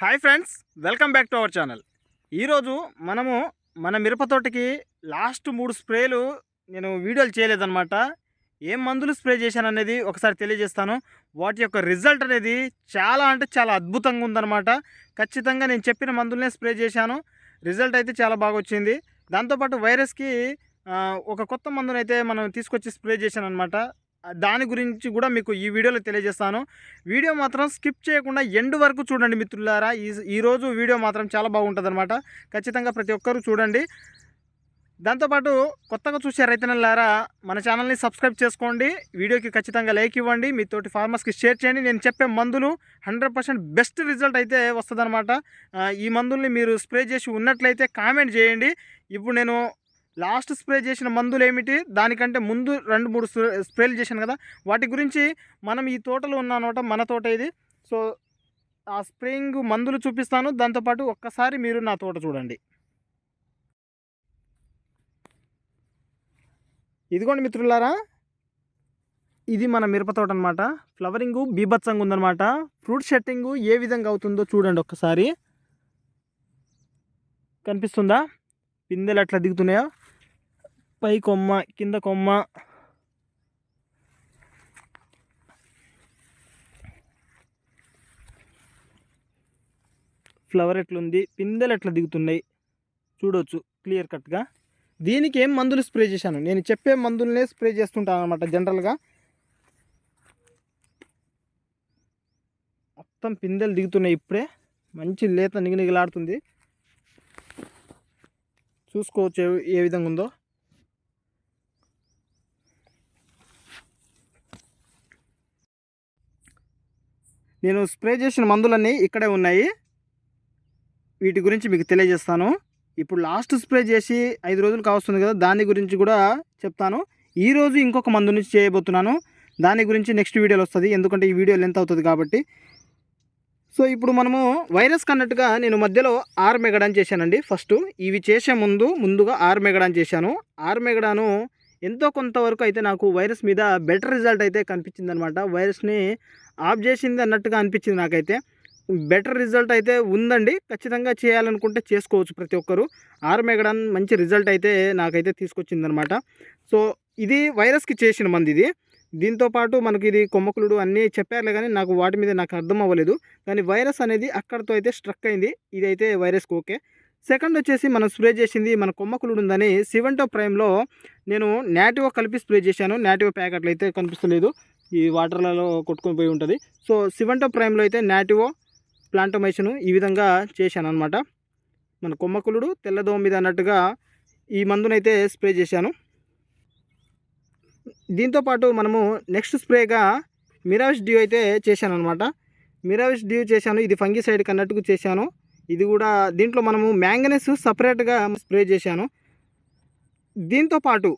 Hi friends welcome back to our channel. ఈరోజు మనము మన మిరప తోటకి లాస్ట్ మూడు స్ప్రేలు నేను వీడియోలు చేయలేదన్నమాట. ఏం మందులు స్ప్రే చేశాను అనేది ఒకసారి తెలియజేస్తాను. వాటి యొక్క రిజల్ట్ అనేది చాలా అంటే చాలా అద్భుతంగా ఉందన్నమాట. ఖచ్చితంగా నేను చెప్పిన మందులనే స్ప్రే చేశాను. రిజల్ట్ అయితే చాలా బాగా వచ్చింది. దాంతోపాటు వైరస్కి ఒక కొత్త మందునైతే మనం తీసుకొచ్చి స్ప్రే చేశాను అనమాట దాని గురించి కూడా మీకు ఈ వీడియోలో తెలియజేస్తాను. వీడియో మాత్రం స్కిప్ చేయకుండా ఎండ్ వరకు చూడండి మిత్రులారా. ఈ ఈరోజు వీడియో మాత్రం చాలా బాగుంటుంది అనమాట ఖచ్చితంగా ప్రతి ఒక్కరూ చూడండి. దాంతోపాటు కొత్తగా చూసే రైతన్నలారా మన ఛానల్ని సబ్స్క్రైబ్ చేసుకోండి. వీడియోకి ఖచ్చితంగా లైక్ ఇవ్వండి. మీతోటి ఫార్మర్స్కి షేర్ చేయండి. నేను చెప్పే మందులు హండ్రెడ్ పర్సెంట్ బెస్ట్ రిజల్ట్ అయితే వస్తుందన్నమాట. ఈ మందుల్ని మీరు స్ప్రే చేసి ఉన్నట్లయితే కామెంట్ చేయండి. ఇప్పుడు నేను లాస్ట్ స్ప్రే చేసిన మందులు ఏమిటి దానికంటే ముందు రెండు మూడు స్ప్రే- స్ప్రేలు చేశాను కదా. వాటి గురించి మనం ఈ తోటలో ఉన్న మన తోట ఇది. సో ఆ స్ప్రేయింగ్ మందులు చూపిస్తాను. దాంతోపాటు ఒక్కసారి మీరు నా తోట చూడండి. ఇదిగోండి మిత్రులారా. ఇది మన మిరప తోట అనమాట ఫ్లవరింగ్ బీభత్సంగా ఉందన్నమాట. ఫ్రూట్ సెట్టింగ్ ఏ విధంగా అవుతుందో చూడండి ఒక్కసారి. కనిపిస్తుందా? పిందెలు ఎట్లా దిగుతున్నాయో. పై కొమ్మ కింద కొమ్మ. ఫ్లవర్ ఎట్లుంది? పిందెలు ఎట్లా దిగుతున్నాయి? చూడవచ్చు క్లియర్ కట్గా. దీనికి ఏం మందులు స్ప్రే చేశాను? నేను చెప్పే మందులనే స్ప్రే చేస్తుంటాను అనమాట జనరల్గా. మొత్తం పిందెలు దిగుతున్నాయి ఇప్పుడే. మంచి లేత నిగనిగలాడుతుంది. చూసుకోవచ్చు ఏ- ఏ విధంగా ఉందో. నేను స్ప్రే చేసిన మందులన్నీ ఇక్కడే ఉన్నాయి. వీటి గురించి మీకు తెలియజేస్తాను. ఇప్పుడు లాస్ట్ స్ప్రే చేసి ఐదు రోజులు కావస్తుంది కదా దాని గురించి కూడా చెప్తాను. ఈరోజు ఇంకొక మందు నుంచి చేయబోతున్నాను. దాని గురించి నెక్స్ట్ వీడియోలో వస్తుంది. ఎందుకంటే ఈ వీడియో లెంత్ అవుతుంది కాబట్టి. సో ఇప్పుడు మనము వైరస్ కన్నట్టుగా నేను మధ్యలో ఆర్ మెగడాన్ చేశానండి. ఫస్ట్ ఇవి చేసే ముందు ముందుగా ఆర్ మెగడాన్ చేశాను. ఆర్ మెగడాను ఎంతో కొంతవరకు అయితే నాకు వైరస్ మీద బెటర్ రిజల్ట్ అయితే కనిపించింది అనమాట వైరస్ని ఆఫ్ చేసింది అన్నట్టుగా అనిపించింది నాకైతే. బెటర్ రిజల్ట్ అయితే ఉందండి. ఖచ్చితంగా చేయాలనుకుంటే చేసుకోవచ్చు ప్రతి ఒక్కరు. ఆర్ మెగడాన్ మంచి రిజల్ట్ అయితే నాకైతే తీసుకొచ్చిందనమాట సో ఇది వైరస్కి చేసిన మంది ఇది. దీంతో పాటు మనకి ఇది కొమ్మకులుడు అన్నీ చెప్పారులే కానీ నాకు వాటి మీద నాకు అర్థం అవ్వలేదు. కానీ వైరస్ అనేది అక్కడితో అయితే స్ట్రక్ అయింది. ఇదైతే వైరస్కి ఓకే. సెకండ్ వచ్చేసి మనం స్ప్రే చేసింది మన కొమ్మకులుడు ఉందని సివెంటో ప్రైమ్లో నేను నాటివో కలిపి స్ప్రే చేశాను. నాటివో ప్యాకెట్లు అయితే కనిపిస్తలేదు. ఈ వాటర్లలో కొట్టుకొని పోయి ఉంటుంది. సో సివంటో ప్రైమ్లో అయితే నాటివో ప్లాంటోమైషన్ ఈ విధంగా చేశాను అనమాట మన కొమ్మకులుడు తెల్లదోమ మీద అన్నట్టుగా ఈ మందునైతే స్ప్రే చేశాను. దీంతోపాటు మనము నెక్స్ట్ స్ప్రేగా మిరావిష్ డ్యూ అయితే చేశాను అనమాట మిరావిష్ డ్యూ చేశాను. ఇది ఫంగి సైడ్కి అన్నట్టుగా చేశాను. ఇది కూడా దీంట్లో మనము మ్యాంగనెస్ సపరేట్గా స్ప్రే చేశాను. దీంతో పాటు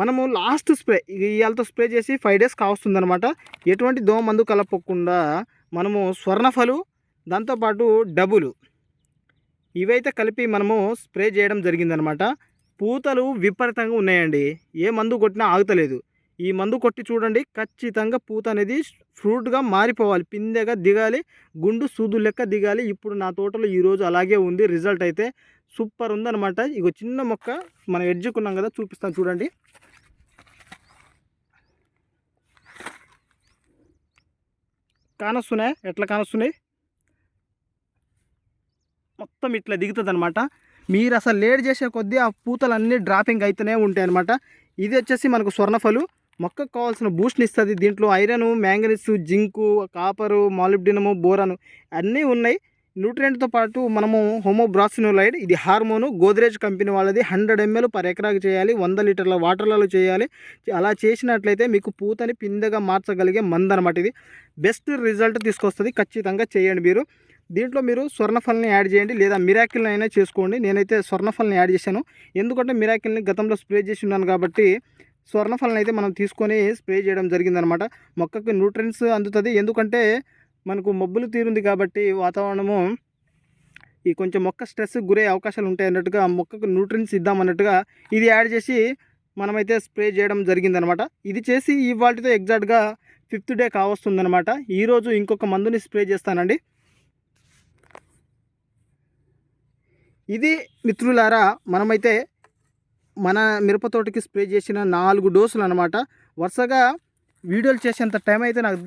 మనము లాస్ట్ స్ప్రే ఇవాళతో స్ప్రే చేసి ఫైవ్ డేస్ కావస్తుందన్నమాట. ఎటువంటి దోమ మందు కలపకుండా మనము స్వర్ణఫలు దాంతోపాటు డబులు ఇవైతే కలిపి మనము స్ప్రే చేయడం జరిగిందనమాట పూతలు విపరీతంగా ఉన్నాయండి. ఏ మందు కొట్టినా ఆగుతలేదు. ఈ మందు కొట్టి చూడండి ఖచ్చితంగా పూత అనేది ఫ్రూట్గా మారిపోవాలి. పిందెగా దిగాలి గుండు సూదు లెక్క దిగాలి. ఇప్పుడు నా తోటలో ఈరోజు అలాగే ఉంది. రిజల్ట్ అయితే సూపర్ ఉందనమాట ఇగో చిన్న మొక్క మనం ఎడ్జుకున్నాం కదా చూపిస్తాను చూడండి. కానొస్తున్నాయి? ఎట్లా కానొస్తున్నాయి? మొత్తం ఇట్లా దిగుతుంది అనమాట మీరు అసలు లేట్ చేసే కొద్దీ ఆ పూతలన్నీ డ్రాపింగ్ అయితేనే ఉంటాయి అనమాట ఇది వచ్చేసి మనకు స్వర్ణఫలు. మొక్కకు కావాల్సిన బూస్ట్ని ఇస్తుంది. దీంట్లో iron manganese zinc copper molybdenum boron అన్నీ ఉన్నాయి. న్యూట్రియంట్తో పాటు మనము హోమోబ్రాసినోలైడ్ ఇది హార్మోను గోద్రేజ్ కంపెనీ వాళ్ళది హండ్రెడ్ ఎంఎల్ పర్ ఎకరాకి చేయాలి వంద లీటర్ల వాటర్లలో చేయాలి. అలా చేసినట్లయితే మీకు పూతని పిందెగా మార్చగలిగే మందు అనమాట ఇది. బెస్ట్ రిజల్ట్ తీసుకొస్తుంది ఖచ్చితంగా చేయండి మీరు. దీంట్లో మీరు స్వర్ణఫల్ని యాడ్ చేయండి లేదా మిరాకిల్ని అయినా చేసుకోండి. నేనైతే స్వర్ణఫల్ని యాడ్ చేశాను. ఎందుకంటే మిరాకిల్ని గతంలో స్ప్రే చేసి ఉన్నాను కాబట్టి స్వర్ణఫల్ని అయితే మనం తీసుకొని స్ప్రే చేయడం జరిగిందనమాట. మొక్కకు న్యూట్రియన్స్ అందుతుంది. ఎందుకంటే మనకు మబ్బులు తీరుంది కాబట్టి వాతావరణము ఈ కొంచెం మొక్క స్ట్రెస్ గురే అవకాశాలు ఉంటాయి అన్నట్టుగా మొక్కకు న్యూట్రియన్స్ ఇద్దామన్నట్టుగా ఇది యాడ్ చేసి మనమైతే స్ప్రే చేయడం జరిగిందనమాట ఇది చేసి ఇవాటితో ఎగ్జాక్ట్గా ఫిఫ్త్ డే కావస్తుందనమాట ఈరోజు ఇంకొక మందుని స్ప్రే చేస్తానండి. ఇది మిత్రులారా మనమైతే మన మిరపతోటికి స్ప్రే చేసిన నాలుగు డోసులు అనమాట వరుసగా వీడియోలు చేసేంత టైం అయితే నాకు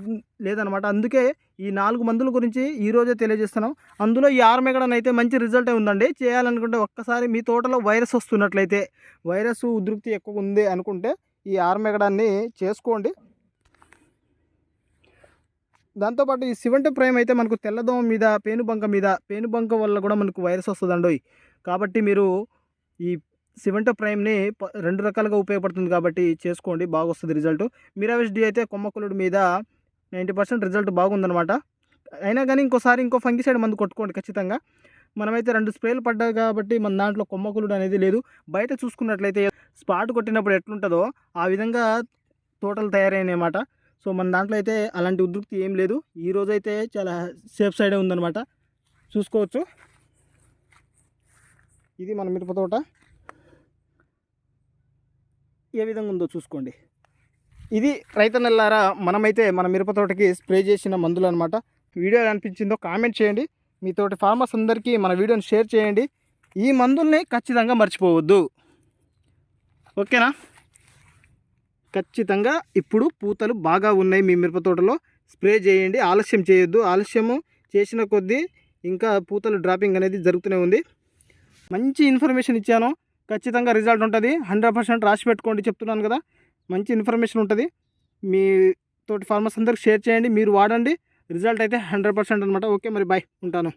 లేదనమాట అందుకే ఈ నాలుగు మందుల గురించి ఈరోజే తెలియజేస్తున్నాం. అందులో ఈ ఆర్మెగడన్ అయితే మంచి రిజల్ట్ ఉందండి. చేయాలనుకుంటే ఒక్కసారి మీ తోటలో వైరస్ వస్తున్నట్లయితే వైరస్ ఉధృతి ఎక్కువ ఉంది అనుకుంటే ఈ ఆర్మెగడాన్ని చేసుకోండి. దాంతోపాటు ఈ సివెంట్ ప్రైమ్ అయితే మనకు తెల్లదోమ మీద పేనుబంక మీద పేనుబంక వల్ల కూడా మనకు వైరస్ వస్తుందండి. కాబట్టి మీరు ఈ సివెంటో ప్రైమ్ని రెండు రకాలుగా ఉపయోగపడుతుంది కాబట్టి చేసుకోండి బాగా వస్తుంది రిజల్ట్. మిరావిస్ డి అయితే కొమ్మకులుడు మీద నైంటీ పర్సెంట్ రిజల్ట్ బాగుందనమాట అయినా కానీ ఇంకోసారి ఇంకో ఫంగిసైడ్ మందు కొట్టుకోండి ఖచ్చితంగా. మనమైతే రెండు స్ప్రేలు పడ్డాయి కాబట్టి మన దాంట్లో కొమ్మకులుడు అనేది లేదు. బయట చూసుకున్నట్లయితే స్పాట్ కొట్టినప్పుడు ఎట్లుంటుందో ఆ విధంగా తోటలు తయారైనమాట సో మన దాంట్లో అయితే అలాంటి ఉద్రిక్తి ఏం లేదు. ఈ రోజైతే అయితే చాలా సేఫ్ సైడే ఉందన్నమాట. చూసుకోవచ్చు. ఇది మన మిరప తోట. ఏ విధంగా ఉందో చూసుకోండి. ఇది రైతన్నల్లారా మనమైతే మన మిరప తోటకి స్ప్రే చేసిన మందులు అనమాట వీడియో అనిపించిందో కామెంట్ చేయండి. మీ తోటి ఫార్మర్స్ అందరికీ మన వీడియోని షేర్ చేయండి. ఈ మందుల్ని ఖచ్చితంగా మర్చిపోవద్దు. ఓకేనా? ఖచ్చితంగా ఇప్పుడు పూతలు బాగా ఉన్నాయి మీ మిరప తోటలో. స్ప్రే చేయండి. ఆలస్యం చేయొద్దు. ఆలస్యము చేసిన కొద్దీ ఇంకా పూతలు డ్రాపింగ్ అనేది జరుగుతూనే ఉంది. మంచి ఇన్ఫర్మేషన్ ఇచ్చాను. ఖచ్చితంగా రిజల్ట్ ఉంటుంది. హండ్రెడ్ పర్సెంట్ రాసి పెట్టుకోండి చెప్తున్నాను కదా. మంచి ఇన్ఫర్మేషన్ ఉంటుంది. మీ తోటి ఫార్మర్స్ అందరికి షేర్ చేయండి. మీరు వాడండి. రిజల్ట్ అయితే హండ్రెడ్ పర్సెంట్ అనమాట ఓకే మరి బాయ్ ఉంటాను.